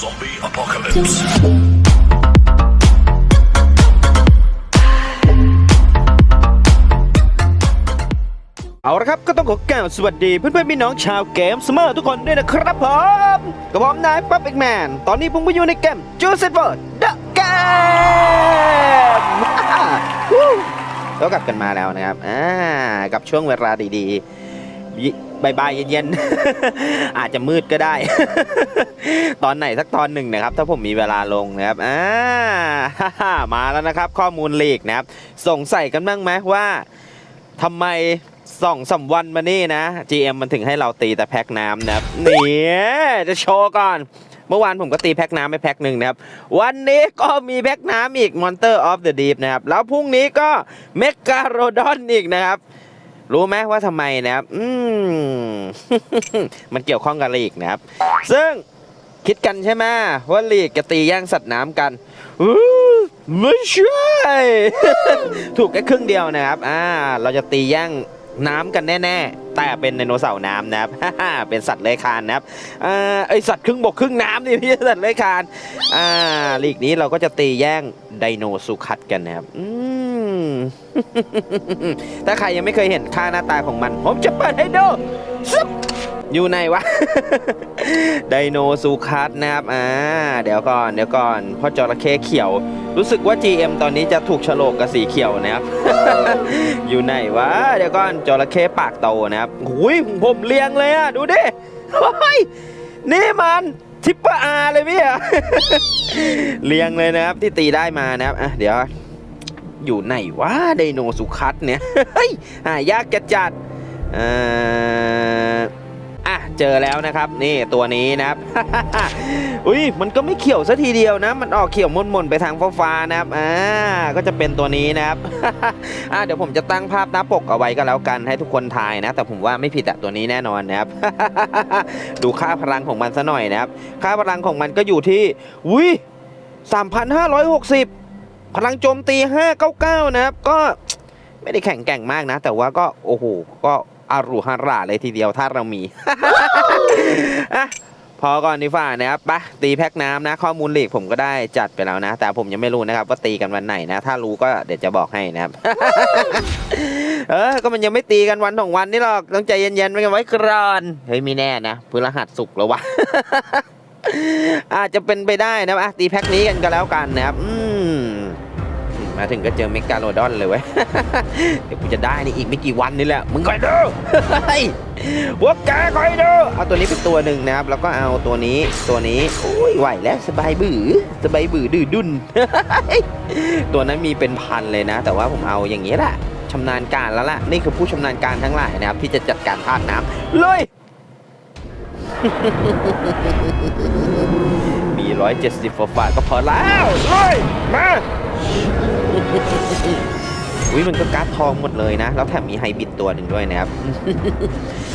Zombie apocalypse. เอาละครับก็ต้องขอกล่าวสวัสดีเพื่อนๆพี่น้องชาวเกมสเมอร์ทุกคนด้วยนะครับผมกับผมนายป๊อปเอกแมน ตอนนี้ผมก็อยู่ในเกมจูเซตเวิร์ดเดอะเกมแล้วกลับกันมาแล้วนะครับอ่ากับช่วงเวลาดีๆยิ บายบายๆเย็นๆ อาจจะมืดก็ได้ ตอนไหนสักตอนหนึ่งนะครับ ถ้าผมมีเวลาลงนะครับอ่ามาแล้วนะครับ ข้อมูลลีกนะครับ สงสัยกันบ้างไหมว่าทำไมสองสามวันมานี่นะ GM มันถึงให้เราตีแต่แพ็คน้ำนะครับเนี่ยจะโชว์ก่อน เมื่อวานผมก็ตีแพ็คน้ำไปแพ็คหนึ่งนะครับ วันนี้ก็มีแพ็คน้ำอีก Monster of the Deep นะครับ แล้วพรุ่งนี้ก็เมกาโรดอนอีกนะครับ รู้ไหมว่าทำไมนะครับ อืม มันเกี่ยวข้องกับลีกนะครับ ซึ่งคิดกันใช่ไหมว่าลีกจะตีแย่งสัตว์น้ำกันอู้ไม่ใช่ ถูกแค่ครึ่งเดียวนะครับ อ่า เราจะตีแย่งน้ำกันแน่ ๆ แต่เป็นไดโนเสาร์น้ำนะครับ เป็นสัตว์เลื้อยคลานนะครับ อ่า ไอสัตว์ครึ่งบกครึ่งน้ำนี่พี่สัตว์เลื้อยคลาน อ่าลีกนี้เราก็จะตีแย่งไดโนสุคัตกันนะครับ อืม ถ้าใครยังไม่เคยเห็นค่าหน้าตาของมัน ผมจะเปิดให้ดูซึบอยู่ไหนวะ ไดโนซูคัสนะครับ อ่า เดี๋ยวก่อน เดี๋ยวก่อนพ่อจระเข้เขียว รู้สึกว่า GM ตอนนี้จะถูกฉลกกับสีเขียวนะครับ อยู่ไหนวะ เดี๋ยวก่อนจระเข้ปากโตนะครับหุยผมเลี้ยงเลยอะดูดิเฮ้ยนี่มันทิปเปอร์อาร์เลยพี่อะเลี้ยงเลยนะครับที่ตีได้มานะครับอะเดี๋ยว อยู่ไหนวะไดโนสุคัสเนี่ยเฮ้ยหายากจัดจัดเอ่ออะเจอแล้วนะครับ นี่ตัวนี้นะครับ อุ้ยมันก็ไม่เขียวซะทีเดียวนะ มันออกเขียวมนๆไปทางฟ้าๆนะครับอ่าก็จะเป็นตัวนี้นะครับอะเดี๋ยวผมจะตั้งภาพหน้าปกเอาไว้ก็แล้วกันให้ทุกคนทายนะ แต่ผมว่าไม่ผิดอะตัวนี้แน่นอนนะครับ ดูค่าพลังของมันซะหน่อยนะครับ ค่าพลังของมันก็อยู่ที่อุ้ย3,560พ พลังโจมตี 599 นะครับ ก็ไม่ได้แข็งแกร่งมากนะ แต่ว่าก็โอ้โห ก็อารุฮาราเลยทีเดียวถ้าเรามีอะพอก่อนดีฝ่านะครับปะตีแพ็กน้ำนะ ข้อมูลหลีกผมก็ได้จัดไปแล้วนะ แต่ผมยังไม่รู้นะครับว่าตีกันวันไหนนะ ถ้ารู้ก็เดี๋ยวจะบอกให้นะครับ เออ ก็มันยังไม่ตีกันวันสองวันนี่หรอก ต้องใจเย็นๆไว้กันไว้ก่อน เฮ้ยม่แน่นะพฤหัสสุกร์แล้ววะอาจจะเป็นไปได้นะอะตีแพ็คนี้กันก็แล้วกันนะครับอื มาถึงก็เจอเมกาโลดอนเลยเว้ย เดี๋ยวกูจะได้นี่อีกไม่กี่วันนี่แหละ มึงคอยดูเฮ้พวกแกคอยดู เอาตัวนี้เป็นตัวหนึ่งนะครับ แล้วก็เอาตัวนี้ตัวนี้โอ้ยไหวแล้วสบายบือสบายบือดื้อดุนตัวนั้นมีเป็นพันเลยนะ แต่ว่าผมเอาอย่างนี้แหละชำนาญการแล้วล่ะ นี่คือผู้ชำนาญการทั้งหลายนะครับ ที่จะจัดการธาตุน้ำเลยมีร้อยเจ็ดสิบฟาก็พอแล้วเลยมา อุ้ยมันก็การ์ดทองหมดเลยนะ แล้วแถมมีไฮบิดตัวหนึ่งด้วยนะครับ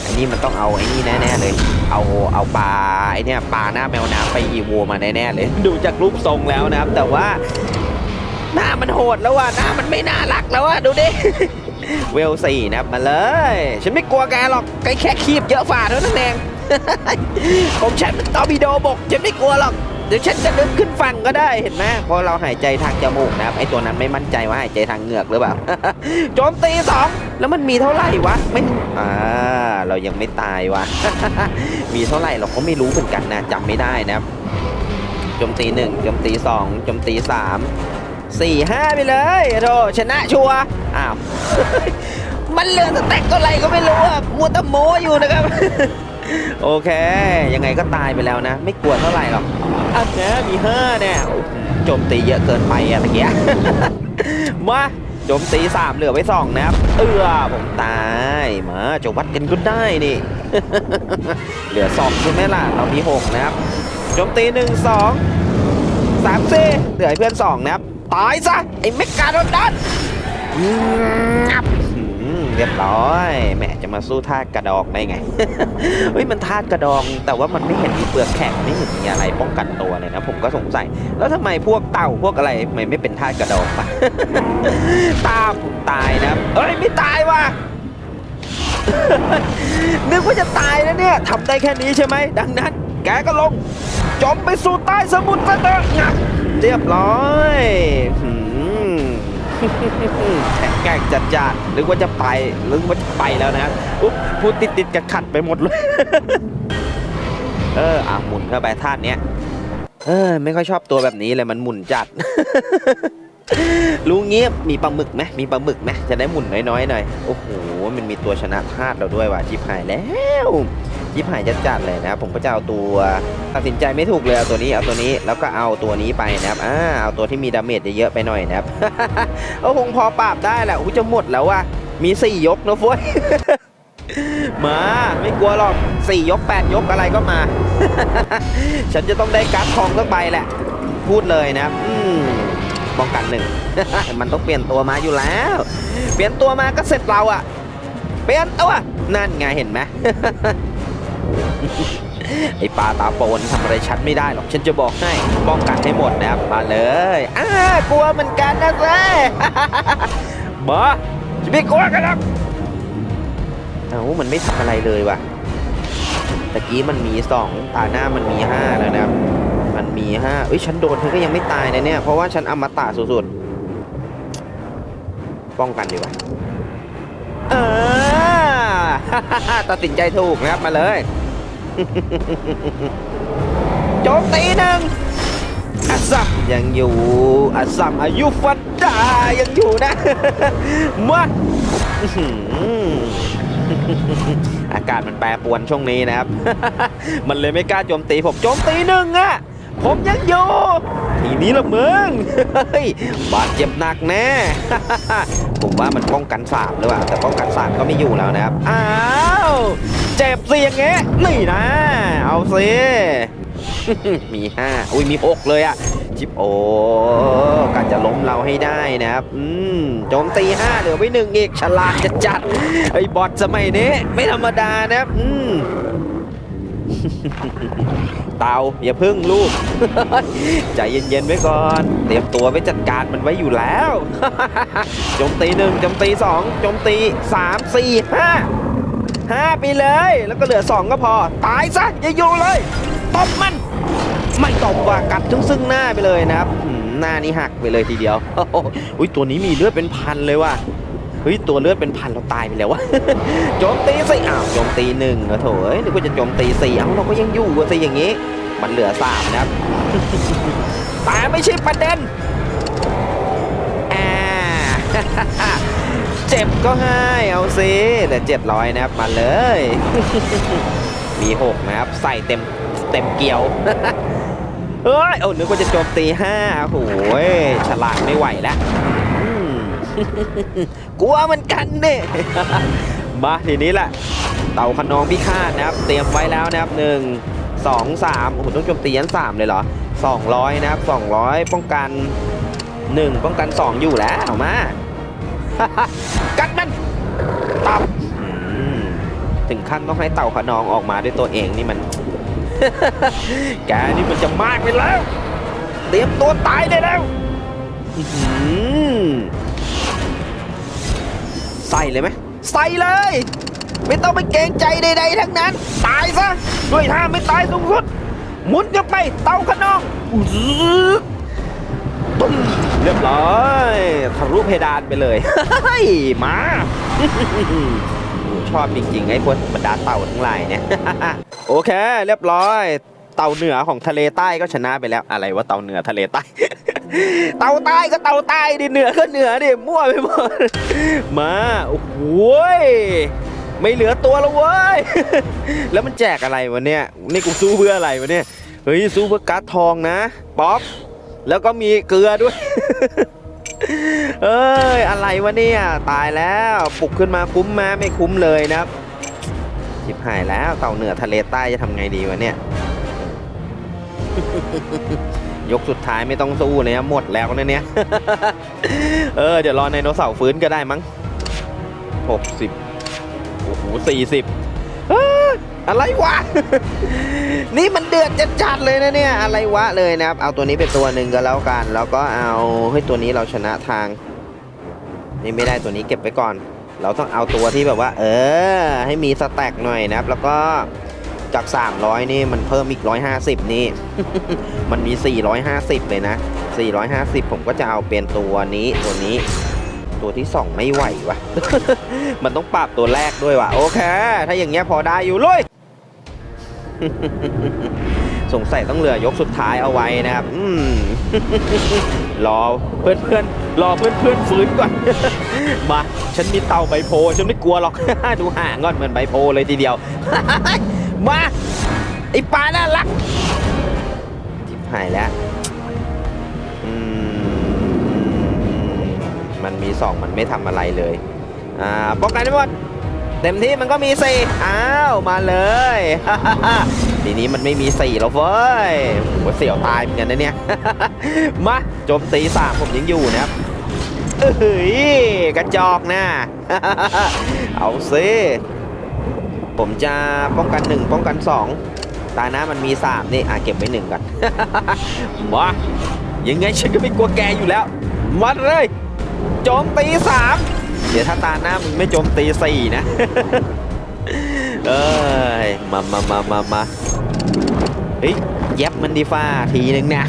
อันนี้มันต้องเอาไอ้นี่แน่ๆเลย เอาเอาปลาไอ้เนี่ยปลาหน้าแมวน้ำไปอีโวมาแน่ๆเลย ดูจากรูปทรงแล้วนะครับ แต่ว่าหน้ามันโหดแล้วว่ะหน้ามันไม่น่ารักแล้วว่ะดูดิเวลสี่นะครับมาเลย ฉันไม่กลัวแกหรอกแกแค่คีบเยอะฝ่าเท่านั้นเองของฉันมันตอร์ปิโดบกฉันไม่กลัวหรอก เดี๋ยวฉันจะดึงขึ้นฝั่งก็ได้เห็นไหมเพราะเราหายใจทางจมูกนะครับไอตัวนั้นไม่มั่นใจว่าหายใจทางเหงือกหรือเปล่าโจมตีสองแล้วมันมีเท่าไหร่วะไม่อ่าเรายังไม่ตายวะมีเท่าไหร่เราก็ไม่รู้เหมือนกันนะจำไม่ได้นะครับโจมตีหนึ่งโจมตีสองโจมตีสามสี่ห้าไปเลยโธ่ชนะชัวร์อ้าวมันเหลือสเต็กเท่าไหร่ก็ไม่รู้อะมัวต่โมอยู่นะครับ โอเค ยังไงก็ตายไปแล้วนะ ไม่กลัวเท่าไหร่หรอกอันนี้มีห้าเนี่ยโจมตีเยอะเกินไปอะตะเกียมาโจมตีสามเหลือไว้สองนะครับ เออผมตายมาจะวัดกันก็ได้นี่ เหลือสองใช่ไหมล่ะ เรามีหกนะครับ โจมตีหนึ่งสองสามสี่เหลือเพื่อนสองนะครับ ตายซะ ไอ้เมกาโดนดันเรียบร้อยแหม จะมาสู้ท่ากระดองได้ไง เฮ้ยมันธาตุกระดอง แต่ว่ามันไม่เห็นมีเปลือกแข็งไม่เห็นมีอะไรป้องกันตัวเลยนะ ผมก็สงสัย แล้วทำไมพวกเต่าพวกอะไรทำไมไม่เป็นธาตุกระดองปะตามผมตายนะเอ้ยไม่ตายว่ะนึกว่าจะตายแล้วเนี่ยทำได้แค่นี้ใช่ไหมดังนั้น แกก็ลงจมไปสู่ใต้สมุทรซะเถอะงับเรียบร้อย แข็งแกร่งจัดจ้านหรือว่าจะไปหรือว่าจะไปแล้วนะอุ๊บพูดติดติดๆกับขัดไปหมดเลย เอออะหมุนเข้าไปท่านเนี้ยเออไม่ค่อยชอบตัวแบบนี้เลยมันหมุนจัดรู้งี้มีปลาหมึกไหมมีปลาหมึกไหมจะได้หมุนน้อยๆหน่อยโอ้โหมันมีตัวชนะธาตุเราด้วยว่ะจิบหายแล้ว จิบหายจัดๆเลยนะครับผมก็จะเอาตัวตัดสินใจไม่ถูกเลยเอาตัวนี้เอาตัวนี้แล้วก็เอาตัวนี้ไปนะครับอ่าเอาตัวที่มีดาเมจเยอะๆไปหน่อยนะครับก็คงพอปราบได้แหละอุ้ยจะหมดแล้วว่ะมีสี่ยกนะเฟ้ยมาไม่กลัวหรอกสี่ยกแปดยกอะไรก็มา ฉันจะต้องได้การ์ดทองสักใบแหละ พูดเลยนะครับอืมป้องกันหนึ่งมันต้องเปลี่ยนตัวมาอยู่แล้ว เปลี่ยนตัวมาก็เสร็จเราอะเปลี่ยนตัวนั่นไงเห็นไหม ไอปลาตาโปนทำอะไรฉันไม่ได้หรอก ฉันจะบอกให้ป้องกันให้หมดนะครับ มาเลยอ่ากลัวเหมือนกันนะเซ่มาจะไม่กลัวกันหรอกเอ้ามันไม่ทำอะไรเลยว่ะตะกี้มันมีสองตาหน้ามันมีห้าแล้วนะครับ มันมีห้าเอ้ยฉันโดนเธอก็ยังไม่ตายนะเนี่ย เพราะว่าฉันอมตะสุดๆ ป้องกันดีกว่าเออตัดสินใจถูกนะครับมาเลย โจมตีหนึ่งอัสซัมยังอยู่อัสซัมอายุฟันดายังอยู่นะมาอื้อหืออากาศมันแปรปรวนช่วงนี้นะครับ มันเลยไม่กล้าโจมตีผมโจมตีหนึ่งอะ ผมยังอยู่ ทีนี้ละมึงเฮ้ยบาดเจ็บหนักแน่ ผมว่ามันป้องกันสามหรือเปล่าแต่ป้องกันสามก็ไม่อยู่แล้วนะครับ อ้าวเจ็บสิอย่างเงี้ยนี่นะ เอาสิมีห้าอุ้ยมีหกเลยอะจิบโอ้การจะล้มเราให้ได้นะครับ อืมโจมตีห้าเหลือไว้หนึ่งอีกฉลาดจะจัดไอ้บอทสมัยนี้ ไม่ธรรมดานะครับ อืม เตาอย่าพึ่งลูก ใจเย็นๆไว้ก่อน เตรียมตัวไว้จัดการมันไว้อยู่แล้วโจมตีหนึ่งโจมตีสองโจมตีสามสี่ห้าห้าไปเลย แล้วก็เหลือสองก็พอ ตายซะอย่าอยู่เลยตบมัน ไม่ตบว่ากัดซึ่งซึ่งหน้าไปเลยนะครับหืมหน้านี่หักไปเลยทีเดียวอุ้ยตัวนี้มีเลือดเป็นพันเลยว่ะ เฮ้ยตัวเลือดเป็นพันเราตายไปแล้ววะโจมตีสิอ้าวโจมตีหนึ่งเหรอโถเอ้ยนึกว่าจะโจมตีสี่เอ้าเราก็ยังอยู่สิอย่างงี้ มันเหลือสามนะครับแต่ไม่ใช่ประเด็นอ่าเจ็บก็ให้เอาสิแต่เจ็ดร้อยนะครับมาเลย มีหกนะครับ ใส่เต็มเต็มเกลียวเฮ้ยเอานึกว่าจะโจมตีห้าโอ้โหฉลาดไม่ไหวแล้ว กลัวมือนกันเนี่ยมาทีนี้แหละ เต่าขนองพิฆาตนะครับ เตรียมไว้แล้วนะครับหนึ่งสองสามโอ้โหต้องโจมตียันสามเลยเหรอสองร้อยนะครับสองร้อยป้องกันหนึ่งป้องกันสองอยู่แล้วเอามา กัดมันตับถึงขั้นต้องให้เต่าขนองออกมาด้วยตัวเองนี่มัน แกนี่มันจะมากไปแล้ว เตรียมตัวตายได้แล้วอื้อหือ ใส่เลยไหมใส่เลย ไม่ต้องไปเกรงใจใดๆทั้งนั้น ตายซะด้วยท่าไม่ตายสูงสุด หมุนกันไปเต่าขนองอื้อตุ้มเรียบร้อยทะลุเพดานไปเลยเฮ้ยมาชอบจริงๆไอ้พวกบรรดาเต่าทั้งหลายเนี่ย โอเค เรียบร้อย เต่าเหนือของทะเลใต้ก็ชนะไปแล้วอะไรวะเต่าเหนือทะเลใต้ เต่าใต้ก็เต่าใต้ดิเหนือก็เหนือดิมั่วไปหมดมาโอ้โหยไม่เหลือตัวแล้วเว้ยแล้วมันแจกอะไรวะเนี่ยนี่กูสู้เพื่ออะไรวะเนี่ยเฮ้ยสู้เพื่อการ์ดทองนะป๊อปแล้วก็มีเกลือด้วยเอ้ยอะไรวะเนี่ยตายแล้วปลุกขึ้นมาคุ้มมาไม่คุ้มเลยนะครับชิบหายแล้วเต่าเหนือทะเลใต้จะทำไงดีวะเนี่ย ยกสุดท้ายไม่ต้องสู้เลยนะหมดแล้วนะเนี่ย เออ เดี๋ยวรอไดโนเสาร์ฟื้นก็ได้มั้งหกสิบโอ้โหสี่สิบอะไรวะ นี่มันเดือดจัดๆเลยนะเนี่ย อะไรวะเลยนะครับ เอาตัวนี้เป็นตัวหนึ่งก็แล้วกัน แล้วก็เอาเฮ้ตัวนี้เราชนะทาง นี่ไม่ได้ตัวนี้เก็บไว้ก่อน เราต้องเอาตัวที่แบบว่า เออ ให้มีสแต็กหน่อยนะครับ แล้วก็ จาก 300 นี่มันเพิ่มอีก 150 นี่ มันมี 450 เลยนะ 450 ผมก็จะเอาเป็นตัวนี้ตัวนี้ ตัวที่ 2 ไม่ไหววะมันต้องปรับตัวแรกด้วยว่ะโอเค ถ้าอย่างเงี้ยพอได้อยู่เลยสงสัยต้องเหลือยกสุดท้ายเอาไว้นะครับอืมรอเพื่อนเพื่อนๆรอเพื่อนเพื่อนๆฟื้นก่อน มา ฉันมีเต่าใบโพฉันไม่กลัวหรอก ดูห่างก่อนเหมือนใบโพเลยทีเดียว มา ไอ้ปลาน่ารักทิบหายแล้วอืมมันมีสองมันไม่ทำอะไรเลย อ่าป้องกันได้หมด เต็มที่มันก็มีสี่อ้าว มาเลยทีนี้มันไม่มีสี่แล้วเว้ยโหเสียวตายเหมือนกันนะเนี่ย มาโจมตีสามผมยังอยู่นะครับเอ้ยกระจอกนะ เอาซิ ผมจะป้องกันหนึ่งป้องกันสองตาหน้ามันมีสามนี่อะเก็บไว้หนึ่งก่อน มายังไงฉันก็ไม่กลัวแกอยู่แล้วมาเลยโจมตีสามเดี๋ยวถ้าตาหน้ามึงไม่โจมตีสี่นะ เอ้ย มามามามามาเฮ้ยแย็บมันดีฟ้าทีหนึ่งเนี่ย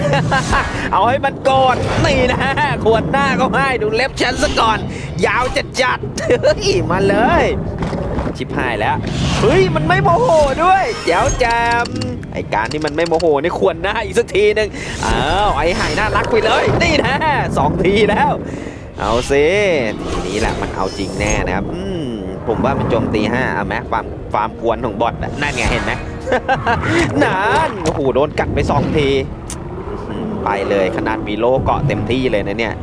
เอาให้มันโกรธนี่นะขวดหน้าก็ให้ดูเล็บฉันซะก่อน ยาวจัดจัดๆเฮ้ยมาเลย ชิบหายแล้ว เฮ้ย มันไม่โมโหด้วย แจ๋วแจมไอการที่มันไม่โมโหนี่ควรหน้าอีกสักทีหนึ่งอ้าวไอหายน่ารักไปเลย นี่นะสองทีแล้ว เอาซิทีนี้แหละมันเอาจริงแน่นะครับอืมผมว่ามันโจมตีห้าเอาไหมความความกวนของบอทน่ะนั่นไงเห็นไหมนั่นโอ้โหโดนกัดไปสองทีอื้อหือไปเลยขนาดมีโลเกาะเต็มที่เลยนะเนี่ย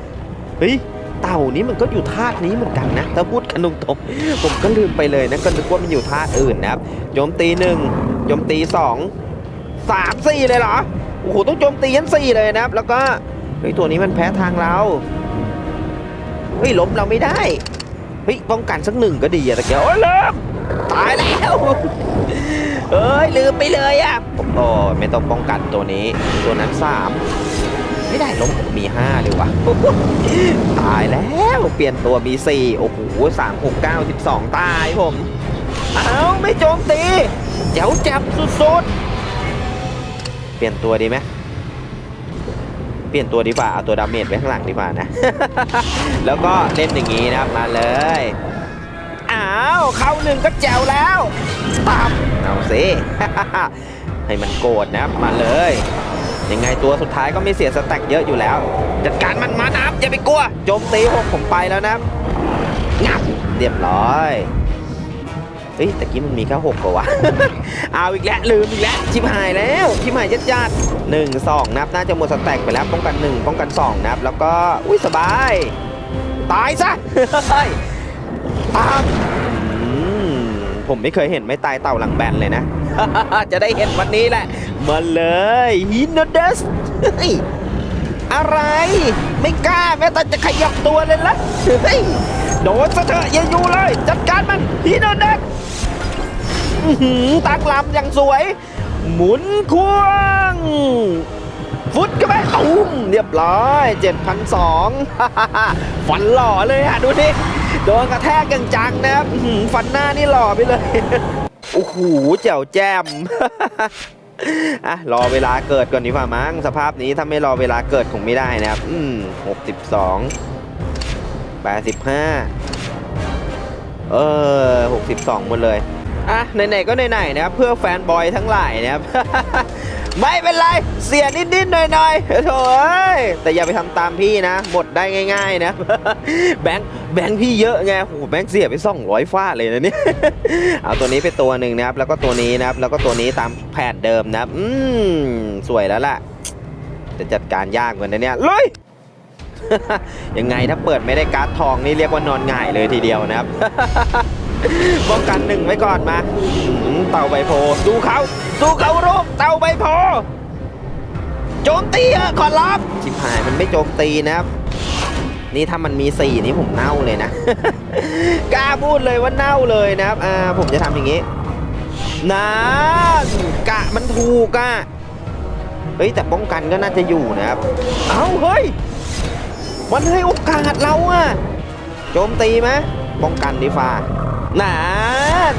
เฮ้ย เต่านี้มันก็อยู่ธาตุนี้เหมือนกันนะถ้าพูดกันตรงๆผมก็ลืมไปเลยนะก็นึกว่ามันอยู่ธาตุอื่นนะครับโจมตีหนึ่งโจมตีสองสามสี่เลยเหรอโอ้โหต้องโจมตียันสี่เลยนะครับ แล้วก็เฮ้ยตัวนี้มันแพ้ทางเราเฮ้ยล้มเราไม่ได้เฮ้ยป้องกันสักหนึ่งก็ดีอะตะเกียบโอ้ยลืมตายแล้วเอ้ยลืมไปเลยอะโอ้ไม่ต้องป้องกันตัวนี้ตัวนั้นสาม ไม่ได้ล้มมีห้าเลยวะตายแล้วเปลี่ยนตัวมีสี่โอ้โหสามหกเก้าสิบสองตายผมเอาไม่โจมตีเจ๋วแจับสุดๆ เปลี่ยนตัวดีไหมเปลี่ยนตัวดีกว่าเอาตัวดาเมจไว้ข้างหลังดีกว่านะ แล้วก็เล่นอย่างนี้นะครับมาเลยอ้าวเข้าหนึ่งก็แจ๋วแล้วตับเอาสิให้มันโกรธนะครับมาเลย ยังไงตัวสุดท้ายก็ไม่เสียสแต็กเยอะอยู่แล้ว จัดการมันมานะครับอย่าไปกลัว โจมตีผมผมไปแล้วนะงับเรียบร้อยเฮ้ยต่กี้มันมีแค่หกกว่าวะเอาอีกแล้วลืมอีกแล้วชิบหายแล้วชิบหายจัดจัดหนึ่งสองนับน่าจะหมดสแต็กไปแล้วป้องกันหนึ่งป้องกันสองนับ แล้วก็อุ้ยสบาย ตายซะเฮ้ยตามผมไม่เคยเห็นไม่ตายเต่าหลังแบนเลยนะ จะได้เห็นวันนี้แหละ มาเลยฮินนเดสอะไร ไม่กล้าแม้แต่จะขยับตัวเลยละเฮ้ยโดนซะเถอะอย่าอยู่เลย จัดการมันฮินนเดสอื้อหือตั้งลำอย่างสวย หมุนควงฟุตเข้าไปตุ้มเรียบร้อย 7,002ฟันหล่อเลยอะดูดิโดนกระแทกกันจังนะครับหือฟันหน้านี่หล่อไปเลย โอ้โหแจ๋วแจ่มอะรอเวลาเกิดก่อนดีกว่ามั้งสภาพนี้ถ้าไม่รอเวลาเกิดคงไม่ได้นะครับ อืม62 85เออ62หมดเลยอะไหนๆก็ไหนๆนะครับเพื่อแฟนบอยทั้งหลายนะครับ ไม่เป็นไร เสียนิดๆหน่อยๆโถ่เอ้ยแต่อย่าไปทำตามพี่นะ หมดได้ง่าย ๆ นะ แบงค์ แบงค์พี่เยอะไงโหแบงค์เสียไป200ฟาดเลยนะเนี่ย เอาตัวนี้ไปตัวหนึ่งนะครับ แล้วก็ตัวนี้นะครับ แล้วก็ตัวนี้ตามแผนเดิมนะครับ อืมสวยแล้วล่ะ จะจัดการยากเหมือนนะเนี่ยลุยยังไงถ้าเปิดไม่ได้การ์ดทองนี่เรียกว่านอนง่ายเลยทีเดียวนะครับป้องกันหนึ่งไว้ก่อนมาเต่าใบโพสู้เขาสู้เขารูปเต่าใบโพโจมตีเออะขอรับชิบหายมันไม่โจมตีนะครับ นี่ถ้ามันมีสี่นี่ผมเน่าเลยนะ กล้าพูดเลยว่าเน่าเลยนะครับอ่าผมจะทำอย่างนี้นะกะมันถูกอะเฮ้ยแต่ป้องกันก็น่าจะอยู่นะครับ เอ้าเฮ้ย มันให้โอกาสเราอะโจมตีไหมป้องกันดีฟ้านาน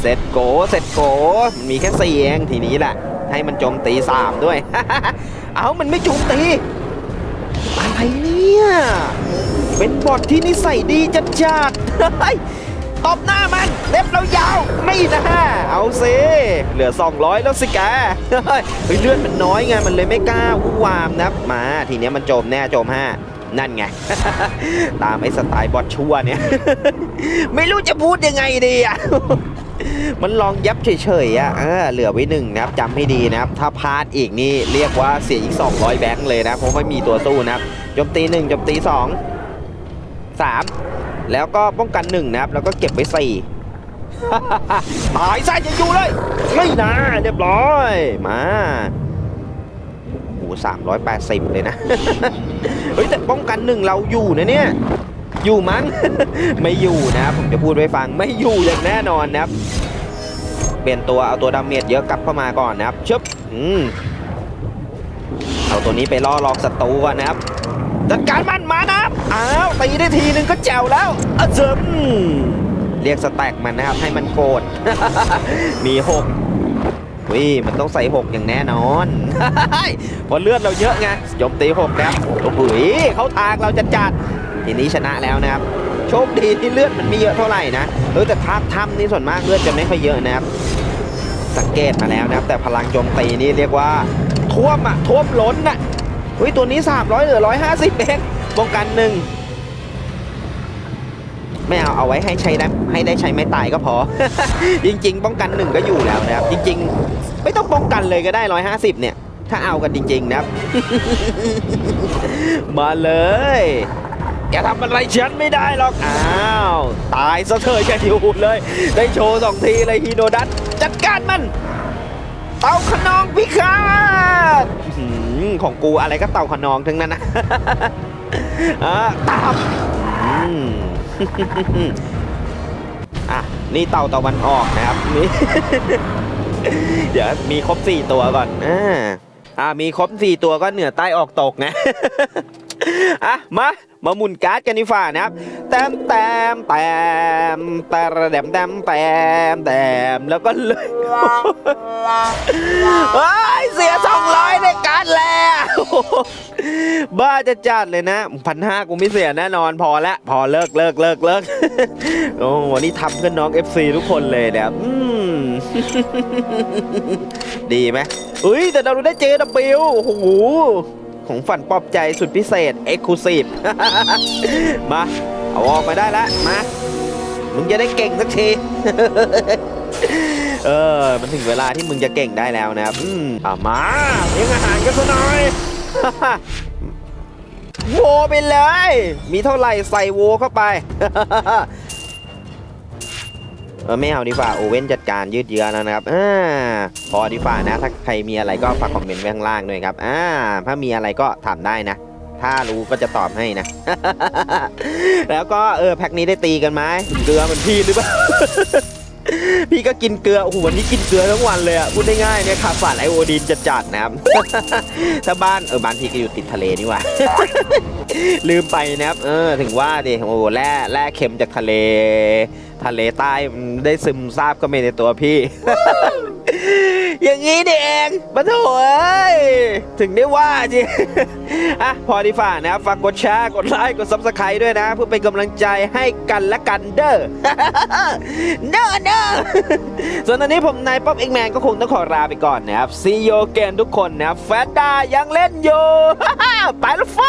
เสร็จโกเสร็จโกมันมีแค่สี่เองทีนี้แหละ ให้มันโจมตีสามด้วย เอามันไม่โจมตี อะไรเนี่ย เป็นบอทที่นิสัยดีจัดจัดตบหน้ามัน เล็บเรายาวไม่นะเอาซิเหลือ 200 แล้วสิแกเฮ้ยเลือดมันน้อยไง มันเลยไม่กล้าวุ่วามนะครับมาทีเนี้ยมันโจมแน่โจมห้านั่นไง ตามไอ้สไตล์บอทชั่วเนี่ย ไม่รู้จะพูดยังไงดีอะ มันลองยับเฉยๆอะเออเหลือไว้หนึ่งนะครับจำให้ดีนะครับ ถ้าพลาดอีกนี่เรียกว่าเสียอีก 200 แบงค์เลยนะ เพราะไม่มีตัวสู้นะครับจมตีหนึ่งจมตีสองสามแล้วก็ป้องกันหนึ่งนะครับ แล้วก็เก็บไว้สี่ตายซะจะอยู่เลยไม่นะเรียบร้อยมาโอ้สามร้อยแปดสิบเลยนะ เฮ้ยแต่ป้องกันหนึ่งเราอยู่นะเนี่ย อยู่มั้ง ไม่อยู่นะครับผมจะพูดไว้ฟังไม่อยู่อย่างแน่นอนนะครับ เปลี่ยนตัวเอาตัวดาเมจเยอะกลับเข้ามาก่อนนะครับชึบอืมเอาตัวนี้ไปล่อหลอกศัตรูก่อนนะครับจัดการมันมานะครับอ้าวตีได้ทีนึงก็แจวแล้วอะเจิมเรียกสแต็กมันนะครับให้มันโกรธมีหกวิมันต้องใส่หกอย่างแน่นอนเพราะเลือดเราเยอะไงโจมตีหกนะครับโอ้โหเขาทางเราจะจัดทีนี้ชนะแล้วนะครับ โชคดีที่เลือดมันไม่เยอะเท่าไหร่นะเออแต่ทับถ้ำนี่ส่วนมากเลือดจะไม่ค่อยเยอะนะครับ สังเกตมาแล้วนะครับ แต่พลังโจมตีนี่เรียกว่าท่วมอะท่วมล้นอะเฮ้ยตัวนี้ 300เหลือ150เองป้องกันหนึ่งไม่เอาเอาไว้ให้ใช้ได้ให้ได้ใช้ไม่ตายก็พอ จริง ๆ ป้องกันหนึ่งก็อยู่แล้วนะครับ จริง ๆ ไม่ต้องป้องกันเลยก็ได้ 150 เนี่ย ถ้าเอากันจริง ๆ นะครับ มาเลย อย่าทำอะไรฉันไม่ได้หรอก อ้าว ตายซะเถอะอย่าอยู่เลย ได้โชว์สองทีเลยฮีโนดัตจัดการมัน เต่าขนองพิฆาตของกูอะไรก็เต่าขนองทั้งนั้นนะอ่าตามอะ นี่เต่าตะวันออกนะครับมีเดี๋ยวมีครบสี่ตัวก่อนอ่าอ่ามีครบสี่ตัวก็เหนือใต้ออกตกนะ อะมามาหมุนการ์ดกันดีฝ่านะครับ แต้มแต้มแต้มแต่ระแดมแต้มแต้มแต้มแล้วก็เลยเฮ้ยเสียสองร้อยในการดแล้วบ้าจะจัดเลยนะพันห้ากูไม่เสียแน่นอนพอละพอเลิกเลิกเลิกเลิกโอ้วันนี้ทำเพื่อนน้อง FC ทุกคนเลยนะครับอืมดีไหมเฮ้ยแต่เราได้เจดับบิวโอ้โห ของฝันปอบใจสุดพิเศษ Exclusive มา เอาออกมาได้แล้วมา มึงจะได้เก่งสักทีเออ มันถึงเวลาที่มึงจะเก่งได้แล้วนะครับ อืมอะมาเลี้ยงอาหารกันซะหน่อยโวไปเลย มีเท่าไหร่ใส่โวเข้าไป เออไม่เอาดีกว่าโอเว่นจัดการยืดเยื้อแล้วนะครับอ่าพอดีกว่านะ ถ้าใครมีอะไรก็ฝากคอมเมนต์ไว้ข้างล่างด้วยครับอ่าถ้ามีอะไรก็ถามได้นะถ้ารู้ก็จะตอบให้นะ แล้วก็เออแพ็คนี้ได้ตีกันไหมเกลือมันพี่หรือเปล่า พี่ก็กินเกลือ โอ้โหวันนี้กินเกลือทั้งวันเลยอะ พูดได้ง่ายเนี่ยขาดสารไอโอดีนจะจัดๆนะครับ ถ้าบ้านเออบ้านพี่ก็อยู่ติดทะเลนี่หว่า ลืมไปนะครับ เออ ถึงว่าดิ โอ้แร่แร่เค็มจากทะเล ทะเลใต้มันได้ซึมซาบก็ไม่ในตัวพี่ อย่างนี้นี่เองปะโถเอ้ยถึงได้ว่าจิอะพอดีฝ่านะครับฝากกดแชร์กดไลค์กดซับสไครต์ด้วยนะ เพื่อเป็นกำลังใจให้กันและกันเด้อเด้อเด้อส่วนตอนนี้ผมนายป๊อปเอ็กแมนก็คงต้องขอลาไปก่อนนะครับซีโยเกนทุกคนนะครับแฟนดายังเล่นอยู่ไปรถไฟ